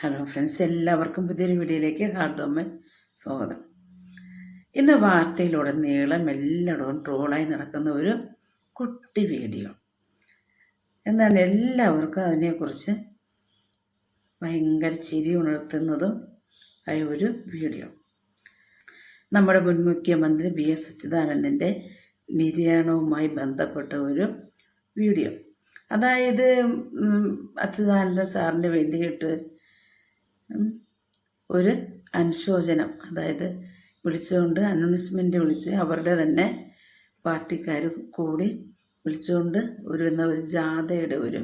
Hello friends എല്ലാവർക്കും പുതിയൊരു വീഡിയോയിലേക്ക് ഹാർദമ്മ സ്വാഗതം. ഇന്ന് വാർത്തയിലുടനീളം എല്ലായിടവും ട്രോളായി നടക്കുന്ന ഒരു കുട്ടി വീഡിയോ. എന്താണ് എല്ലാവർക്കും അതിനെക്കുറിച്ച് ഭയങ്കര ചിരി ഉണർത്തുന്നതും ആയ ഒരു വീഡിയോ. നമ്മുടെ മുൻ മുഖ്യമന്ത്രി ബി എസ് അച്യുതാനന്ദന്റെ നിര്യാണവുമായി ബന്ധപ്പെട്ട ഒരു വീഡിയോ. അതായത് അച്യുതാനന്ദ സാറിന് വേണ്ടിയിട്ട് ഒരു അനുശോചനം. അതായത് വിളിച്ചുകൊണ്ട് അനൗൺസ്മെന്റ് വിളിച്ച് അവരുടെ തന്നെ പാർട്ടിക്കാർ കൂടി വിളിച്ചുകൊണ്ട് ഒരു എന്ന ഒരു ജാഥയുടെ ഒരു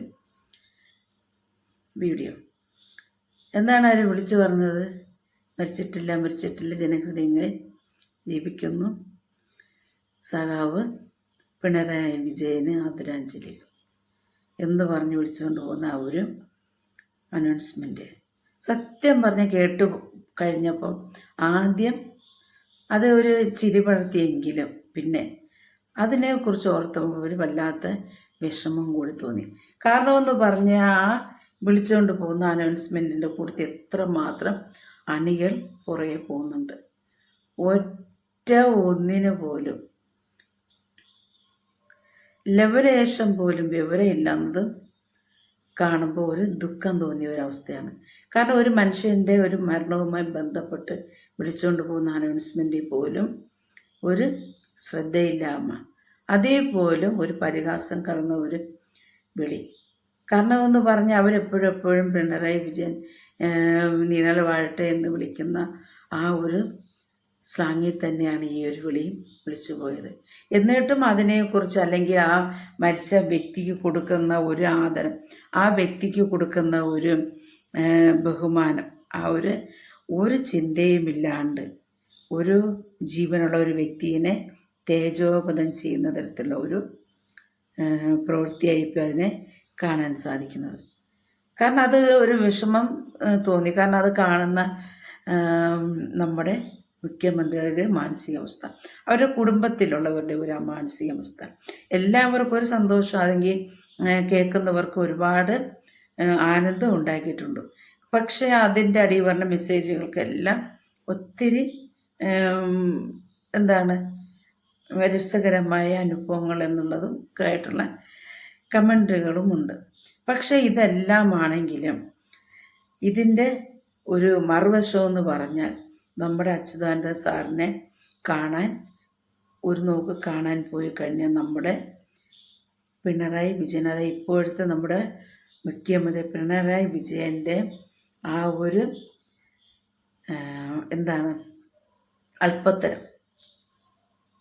വീഡിയോ. എന്താണ് അവർ വിളിച്ചു പറഞ്ഞത്? മരിച്ചിട്ടില്ല മരിച്ചിട്ടില്ല ജനഹൃദയങ്ങൾ ജീവിക്കുന്നു. സഖാവ് പിണറായി വിജയന് ആദരാഞ്ജലി. എന്ന് പറഞ്ഞ് വിളിച്ചുകൊണ്ട് പോകുന്ന ആ ഒരു അനൗൺസ്മെന്റ് സത്യം പറഞ്ഞ് കേട്ടു കഴിഞ്ഞപ്പോൾ ആദ്യം അത് ഒരു ചിരി പടർത്തിയെങ്കിലും പിന്നെ അതിനെക്കുറിച്ച് ഓർത്തപ്പോൾ ഒരു വല്ലാത്ത വിഷമം കൂടി തോന്നി. കാരണമെന്ന് പറഞ്ഞ ആ വിളിച്ചുകൊണ്ട് പോകുന്ന അനൗൺസ്മെന്റിന്റെ കൂട്ടത്തിൽ എത്രമാത്രം അണികൾ പുറകെ പോകുന്നുണ്ട്. ഒറ്റ ഒന്നിനു പോലും ലവലേശം പോലും വിവരമില്ലാന്നത് കാണുമ്പോൾ ഒരു ദുഃഖം തോന്നിയ ഒരവസ്ഥയാണ്. കാരണം ഒരു മനുഷ്യന്റെ ഒരു മരണവുമായി ബന്ധപ്പെട്ട് വിളിച്ചുകൊണ്ട് പോകുന്ന അനൗൺസ്മെന്റിൽ പോലും ഒരു ശ്രദ്ധയില്ലാമ അതേപോലും ഒരു പരിഹാസം കടന്ന ഒരു വിളി. കാരണം എന്ന് പറഞ്ഞാൽ അവരെപ്പോഴും എപ്പോഴും പിണറായി വിജയൻ നിഴൽ വാഴട്ടെ എന്ന് വിളിക്കുന്ന ആ ഒരു സ്ലാങ്ങിൽ തന്നെയാണ് ഈ ഒരു വിളിയും വിളിച്ചു പോയത്. എന്നിട്ടും അതിനെക്കുറിച്ച് അല്ലെങ്കിൽ ആ മരിച്ച വ്യക്തിക്ക് കൊടുക്കുന്ന ഒരു ആദരം ആ വ്യക്തിക്ക് കൊടുക്കുന്ന ഒരു ബഹുമാനം ആ ഒരു ഒരു ചിന്തയുമില്ലാണ്ട് ഒരു ജീവനുള്ള ഒരു വ്യക്തിയെ തേജോപതം ചെയ്യുന്ന തരത്തിലുള്ള ഒരു പ്രവൃത്തിയായിപ്പോൾ അതിനെ കാണാൻ സാധിക്കുന്നത്. കാരണം അത് ഒരു വിഷമം തോന്നി. കാരണം അത് കാണുന്ന നമ്മുടെ മുഖ്യമന്ത്രിയുടെ മാനസികാവസ്ഥ. അവരുടെ കുടുംബത്തിലുള്ളവരുടെ ഒരു മാനസികാവസ്ഥ. എല്ലാവർക്കും ഒരു സന്തോഷം. അല്ലെങ്കിൽ കേൾക്കുന്നവർക്ക് ഒരുപാട് ആനന്ദം ഉണ്ടാക്കിയിട്ടുണ്ട്. പക്ഷേ അതിന്റെ അടി പറഞ്ഞ മെസ്സേജുകൾക്കെല്ലാം ഒത്തിരി എന്താണ് രസകരമായ അനുഭവങ്ങൾ എന്നുള്ളതും ആയിട്ടുള്ള കമന്റുകളുമുണ്ട് പക്ഷേ ഇതെല്ലാമാണെങ്കിലും ഇതിന്റെ ഒരു മറുവശം എന്ന് പറഞ്ഞാൽ നമ്മുടെ അച്യുതാനന്ദ സാറിനെ കാണാൻ ഒരു നോക്ക് കാണാൻ പോയി കഴിഞ്ഞാൽ നമ്മുടെ പിണറായി വിജയൻ അതായത് ഇപ്പോഴത്തെ നമ്മുടെ മുഖ്യമന്ത്രി പിണറായി വിജയന്റെ ആ ഒരു എന്താണ് അല്പത്തരം.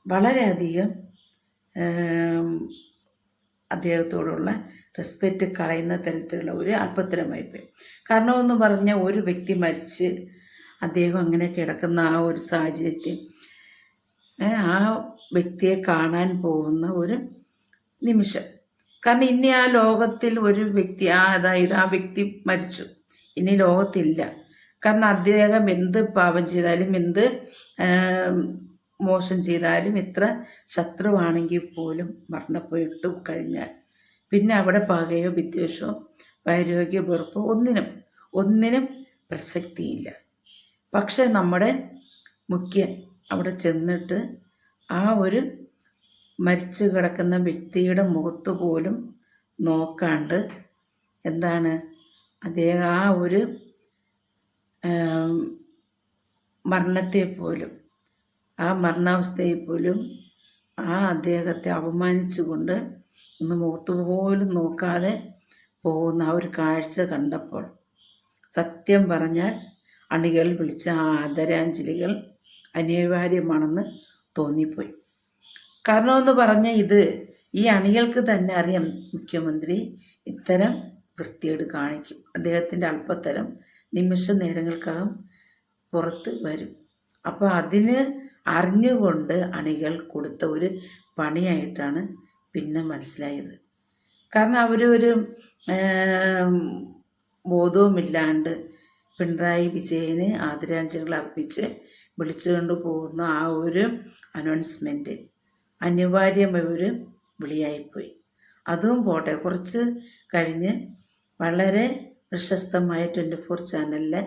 വളരെയധികം അദ്ദേഹത്തോടുള്ള റെസ്പെക്റ്റ് കളയുന്ന തരത്തിലുള്ള ഒരു അല്പത്തരമായിപ്പോയി കാരണം എന്ന് പറഞ്ഞാൽ ഒരു വ്യക്തി മരിച്ച് അദ്ദേഹം അങ്ങനെ കിടക്കുന്ന ആ ഒരു സാഹചര്യത്തിൽ ആ വ്യക്തിയെ കാണാൻ പോകുന്ന ഒരു നിമിഷം. കാരണം ഇനി ആ ലോകത്തിൽ ഒരു വ്യക്തി ആ അതായത് ആ വ്യക്തി മരിച്ചു. ഇനി ലോകത്തില്ല. കാരണം അദ്ദേഹം എന്ത് പാപം ചെയ്താലും എന്ത് മോശം ചെയ്താലും ഇത്ര ശത്രുവാണെങ്കിൽ പോലും മരണപ്പെട്ടു കഴിഞ്ഞാൽ. പിന്നെ അവിടെ പകയോ വിദ്വേഷമോ വൈരോഗ്യ വെറുപ്പോ ഒന്നിനും ഒന്നിനും പ്രസക്തിയില്ല. പക്ഷെ നമ്മുടെ മുഖ്യൻ അവിടെ ചെന്നിട്ട് ആ ഒരു മരിച്ചു കിടക്കുന്ന വ്യക്തിയുടെ മുഖത്ത് പോലും നോക്കാണ്ട് എന്താണ് അദ്ദേഹം ആ ഒരു മരണത്തെപ്പോലും മരണത്തെ പോലും ആ മരണാവസ്ഥയെ പോലും ആ അദ്ദേഹത്തെ അപമാനിച്ചുകൊണ്ട് ഒന്ന് മുഖത്ത് പോലും നോക്കാതെ പോകുന്ന ആ ഒരു കാഴ്ച കണ്ടപ്പോൾ സത്യം പറഞ്ഞാൽ അണികൾ വിളിച്ച ആദരാഞ്ജലികൾ അനിവാര്യമാണെന്ന് തോന്നിപ്പോയി. കാരണമെന്ന് പറഞ്ഞ ഇത് ഈ അണികൾക്ക് തന്നെ അറിയാം. മുഖ്യമന്ത്രി ഇത്തരം വൃത്തിയോട് കാണിക്കും. അദ്ദേഹത്തിന്റെ അല്പത്തരം നിമിഷ നേരങ്ങൾക്കകം പുറത്ത് വരും. അപ്പോൾ അതിന് അറിഞ്ഞുകൊണ്ട് അണികൾ കൊടുത്ത ഒരു പണിയായിട്ടാണ് പിന്നെ മനസ്സിലായത്. കാരണം അവരൊരു ബോധവുമില്ലാണ്ട് പിണറായി വിജയന് ആദരാഞ്ജലികൾ അർപ്പിച്ച് വിളിച്ചുകൊണ്ട് പോകുന്ന ആ ഒരു അനൗൺസ്മെന്റ് അനിവാര്യമായ ഒരു വിളിയായിപ്പോയി. അതും പോട്ടെ കുറച്ച് കഴിഞ്ഞ് വളരെ പ്രശസ്തമായ ട്വന്റി ഫോർ ചാനലിലെ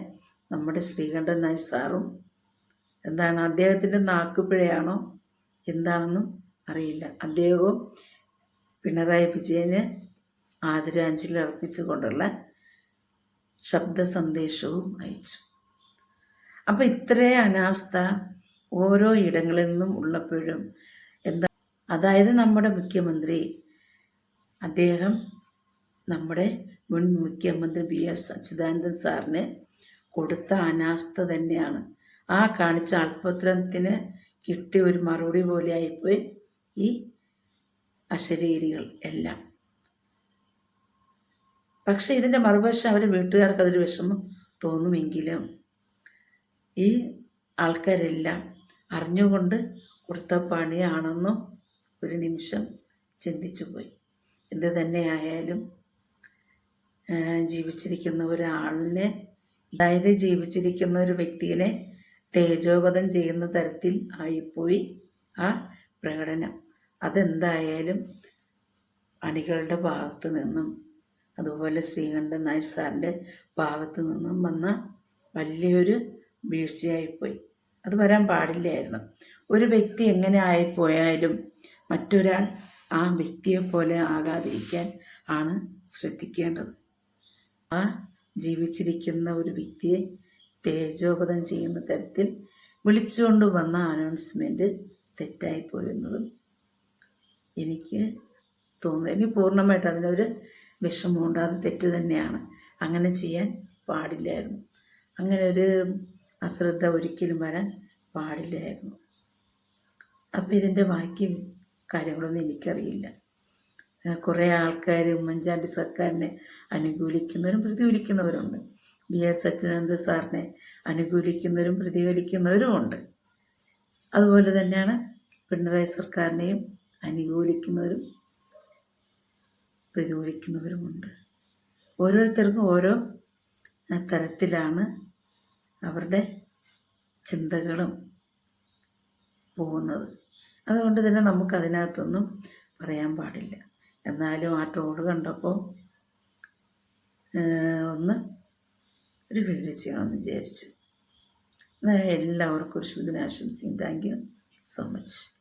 നമ്മുടെ ശ്രീകണ്ഠൻ നായർ സാറും എന്താണ് അദ്ദേഹത്തിന്റെ നാക്കുപിഴയാണോ എന്താണെന്നും അറിയില്ല. അദ്ദേഹവും പിണറായി വിജയന് ആദരാഞ്ജലി അർപ്പിച്ചുകൊണ്ടുള്ള ശബ്ദ സന്ദേശവും അയച്ചു. അപ്പോൾ ഇത്രേ അനാവസ്ഥ ഓരോ ഇടങ്ങളിൽ നിന്നും ഉള്ളപ്പോഴും എന്താ അതായത് നമ്മുടെ മുഖ്യമന്ത്രി അദ്ദേഹം നമ്മുടെ മുൻ മുഖ്യമന്ത്രി ബി എസ് അച്യുതാനന്ദൻ സാറിന് കൊടുത്ത അനാസ്ഥ തന്നെയാണ്. ആ കാണിച്ച അല്പത്രത്തിന് കിട്ടിയ ഒരു മറുപടി പോലെ ആയിപ്പോയി ഈ അശരീരികൾ എല്ലാം. പക്ഷെ ഇതിന്റെ മറുവശം അവർ വീട്ടുകാർക്ക് അതൊരു വിഷമം തോന്നുമെങ്കിലും ഈ ആൾക്കാരെല്ലാം അറിഞ്ഞുകൊണ്ട് കൊടുത്ത പണിയാണെന്നും ഒരു നിമിഷം ചിന്തിച്ചു പോയി. എന്ത് തന്നെയായാലും ജീവിച്ചിരിക്കുന്ന ഒരാളിനെ അതായത് ജീവിച്ചിരിക്കുന്ന ഒരു വ്യക്തിയെ തേജോവധം ചെയ്യുന്ന തരത്തിൽ ആയിപ്പോയി ആ പ്രകടനം. അതെന്തായാലും അണികളുടെ ഭാഗത്ത് നിന്നും അതുപോലെ ശ്രീകണ്ഠൻ നായർ സാറിന്റെ ഭാഗത്ത് നിന്നും വന്ന വലിയൊരു വീഴ്ചയായിപ്പോയി. അത് വരാൻ പാടില്ലായിരുന്നു. ഒരു വ്യക്തി എങ്ങനെ ആയിപ്പോയാലും മറ്റൊരാൾ ആ വ്യക്തിയെ പോലെ ആകാതിരിക്കാൻ ആണ് ശ്രദ്ധിക്കേണ്ടത്. ആ ജീവിച്ചിരിക്കുന്ന ഒരു വ്യക്തിയെ തേജോപതം ചെയ്യുന്ന തരത്തിൽ വിളിച്ചുകൊണ്ട് വന്ന അനൗൺസ്മെന്റ് തെറ്റായിപ്പോയെന്നതും എനിക്ക് തോന്നുന്നു. എനിക്ക് പൂർണമായിട്ട് അതിനൊരു വിഷമമുണ്ട്. അത് തെറ്റ് തന്നെയാണ്. അങ്ങനെ ചെയ്യാൻ പാടില്ലായിരുന്നു. അങ്ങനെ ഒരു അശ്രദ്ധ ഒരിക്കലും വരാൻ പാടില്ലായിരുന്നു. അപ്പോൾ ഇതിന്റെ ബാക്കി കാര്യങ്ങളൊന്നും എനിക്കറിയില്ല. കുറേ ആൾക്കാർ ഉമ്മൻചാണ്ടി സർക്കാരിനെ അനുകൂലിക്കുന്നവരും പ്രതികൂലിക്കുന്നവരുണ്ട്. ബി എസ് അച്യുതാനന്ദ സാറിനെ അനുകൂലിക്കുന്നവരും പ്രതികൂലിക്കുന്നവരും ഉണ്ട്. അതുപോലെ തന്നെയാണ് പിണറായി സർക്കാരിനെയും അനുകൂലിക്കുന്നവരും പ്രതികൂലിക്കുന്നവരുമുണ്ട് ഓരോരുത്തർക്കും ഓരോ തരത്തിലാണ് അവരുടെ ചിന്തകളും പോകുന്നത്. അതുകൊണ്ട് തന്നെ നമുക്ക് അതിനകത്തൊന്നും പറയാൻ പാടില്ല. എന്നാലും ആ ട്രോൾ കണ്ടപ്പോൾ ഒന്ന് ഒരു വീഡിയോ ചെയ്യണമെന്ന് വിചാരിച്ചു. എല്ലാവർക്കും ഒരു ശുദ്ധനാശംസയും താങ്ക് യു സോ മച്ച്.